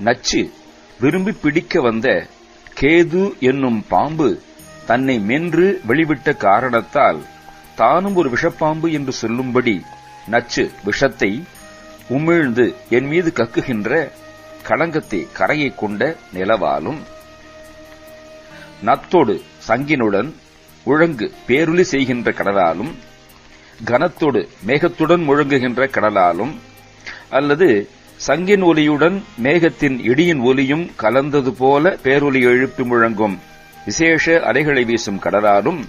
நச்சு விரும்பி பிடிக்க வந்த கேது என்னும் பாம்பு தன்னை மென்று வெளிவிட்ட காரணத்தால் தானும் ஒரு விஷப்பாம்பு என்று சொல்லும்படி நச்சு விஷத்தை உமிழ்ந்து என் மீது கக்குகின்ற களங்கத்தை கரையைக் கொண்ட நிலவாலும் நத்தோடு சங்கினுடன் உழங்கு பேருளி செய்கின்ற கடலாலும் கனத்தோடு மேகத்துடன் முழங்குகின்ற கடலாலும் அல்லது சங்கின் ஒலியுடன் மேகத்தின் இடியின் ஒலியும் கலந்தது போல பேரொலி எழுப்பி முழங்கும். விசேஷ அலைகளை வீசும் கடலாலும்.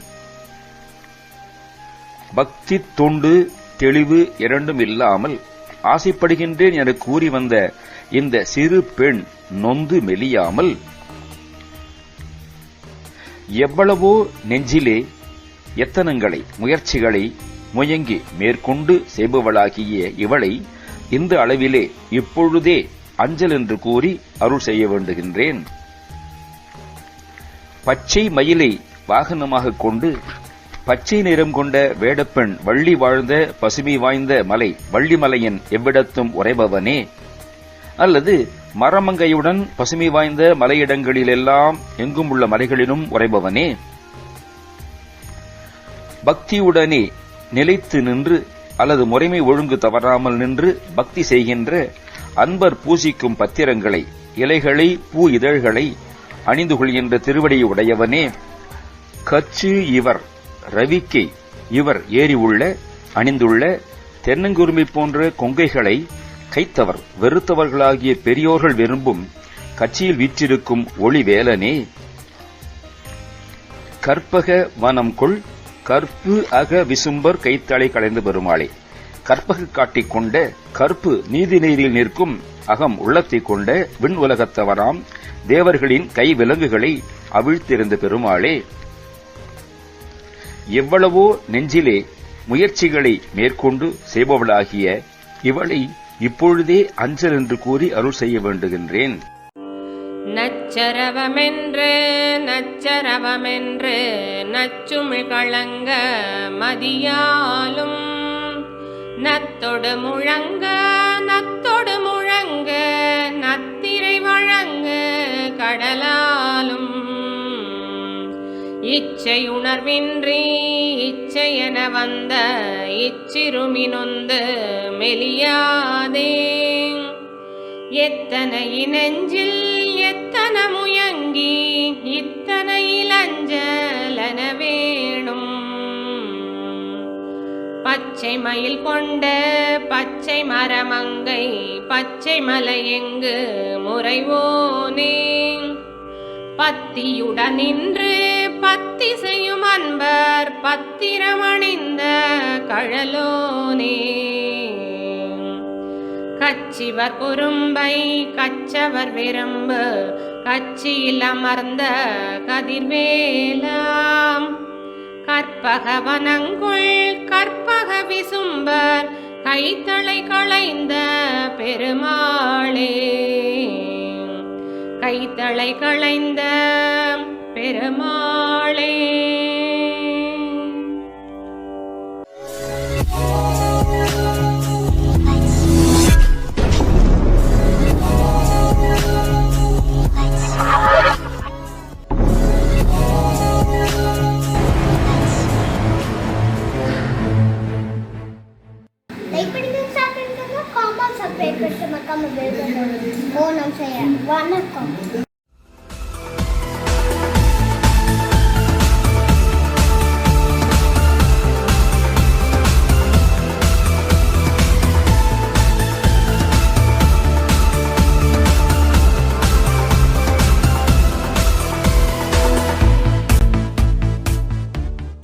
பக்தி தொண்டு தெளிவு இரண்டும் இல்லாமல் ஆசைப்படுகின்றேன் என கூறி வந்த இந்த சிறு பெண் நொந்து மெலியாமல் எவ்வளவோ நெஞ்சிலே எத்தனங்களை முயற்சிகளை முயங்கி மேற்கொண்டு செய்பவளாகிய இவளை இந்த அளவிலே இப்பொழுதே அஞ்சல் என்று கூறி அருள் செய்ய வேண்டுகின்றேன். பச்சை மயிலை வாகனமாக கொண்டு பச்சை நிறம் கொண்ட வேடப்பெண் வள்ளி வாழ்ந்த பசுமை வாய்ந்த மலை வள்ளிமலையின் எவ்விடத்தும் உறைபவனே. அல்லது மரமங்கையுடன் பசுமை வாய்ந்த மலையிடங்களிலெல்லாம் எங்கும் உள்ள மலைகளிலும் உறைபவனே. பக்தியுடனே நிலைத்து நின்று அல்லது முறைமை ஒழுங்கு தவறாமல் நின்று பக்தி செய்கின்ற அன்பர் பூசிக்கும் பத்திரங்களை இலைகளை பூ இதழ்களை அணிந்து கொள்கின்ற திருவடியை உடையவனே கச்சு இவர் ரவிக்கை இவர் ஏறி உள்ள அணிந்துள்ள தென்னங்குருமை போன்ற கொங்கைகளை கைத்தவர் வெறுத்தவர்களாகிய பெரியோர்கள் விரும்பும் கட்சியில் வீற்றிருக்கும் ஒளிவேலனே கற்பக வனம் கொள் கற்பு அக விசும்பர் கைத்தாளை களைந்து பெருமாளே. கற்பக காட்டிக் கொண்ட கற்பு நீதி நீரில் நிற்கும் அகம் உள்ளத்தைக் கொண்ட விண் உலகத்தவராம் தேவர்களின் கை விலங்குகளை அவிழ்த்திருந்த பெருமாளே. எவ்வளவோ நெஞ்சிலே முயற்சிகளை மேற்கொண்டு செய்பவளாகிய இவளை இப்பொழுதே அஞ்சல் என்று கூறி அருள் செய்ய வேண்டுகின்றேன். நச்சரவமென்று நச்சரவமென்று நச்சுமிழ் கழங்க மதியாலும். நத்தொடு முழங்க நத்தொடு முழங்க நத்திரை வழங்க கடலாலும். இச்சை இச்சையுணர்வின்றி இச்சையென வந்த இச்சிறுமினொந்து மெலியாதே. எத்தனை நெஞ்சில் எத்தனை முயங்கி இத்தனை இளஞ்சலன வேணும்? பச்சை மயில் கொண்ட பச்சை மரமங்கை பச்சை மலை எங்கு முறைவோனே? பத்தியுடன் நின்று பத்தி செய்யும் அன்பர் பத்திரமணிந்த கழலோனே? கச்சிவர் குறும்பை கச்சவர் விரும்பு கச்சியில் அமர்ந்த கதிர்வேலாம். கற்பக வனங்குள் கற்பக விசும்பர் கைத்தளை களைந்த பெருமாளே. கைத்தளை களைந்த பெருமாளே. ஷேர் பண்ணுங்க காமெண்ட் சப்ஸ்கிரைப் பண்ணுங்க மறக்காம பெல் பட்டன் ஓ நம்ம செய்ய வணக்கம்